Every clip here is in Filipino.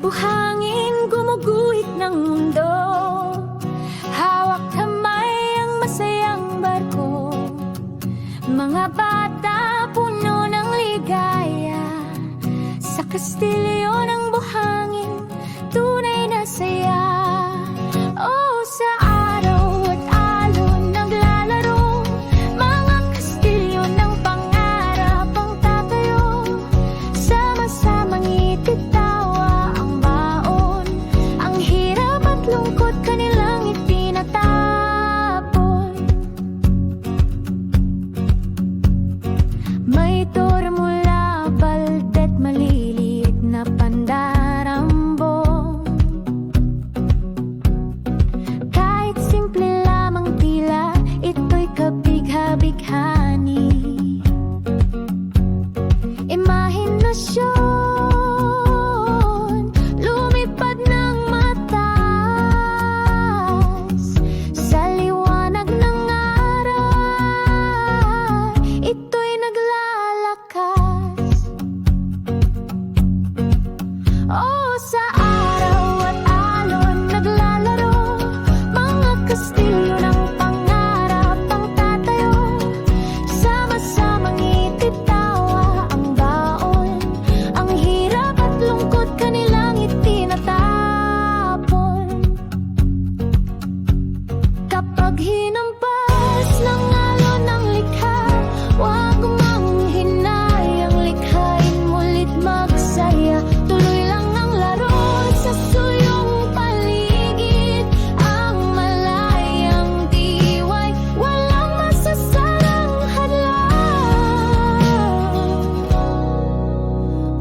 buhangin gumuguhit ng mundo. Hawak kamay ang masayang barko. Mga bata puno ng ligaya. Sa kastilyo ng buhangin Kapag hinampas ng alon ng likha Huwag manghinayang likhain mulit magsaya. Tuloy lang ang laro sa suyong paligid Ang malayang Walang masasarang hadlang.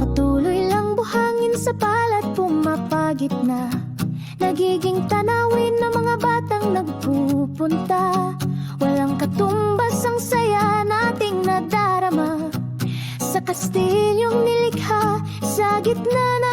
Patuloy lang buhangin sa balat pumapagit na Nagiging tanawin ng mga batang nagpupunta. Walang katumbas ang saya nating nadarama. Sa kastilyong nilikha, sa gitna na